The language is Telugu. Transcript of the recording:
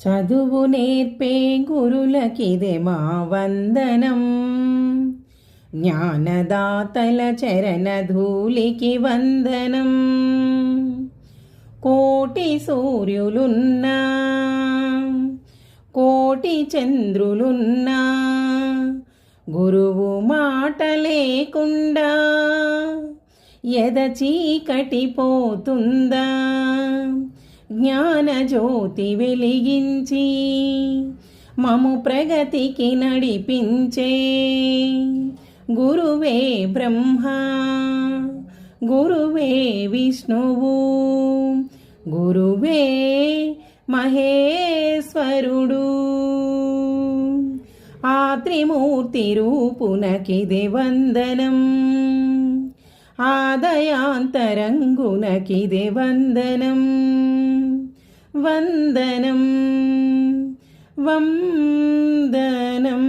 చదువు నేర్పే గురులకిదే మా వందనం. జ్ఞానదాతల చరణ ధూళికి వందనం. కోటి సూర్యులున్నా కోటి చంద్రులున్నా గురువు మాట లేకుండా ఎద చీకటి పోతుందా? జ్ఞానజ్యోతి వెలిగించి మము ప్రగతికి నడిపించే. గురువే బ్రహ్మ గురువే విష్ణువు గురువే మహేశ్వరుడు. ఆ త్రిమూర్తి రూపునకిది వందనం. ఆదయాంతరంగునకిది వందనం వందనం వందనం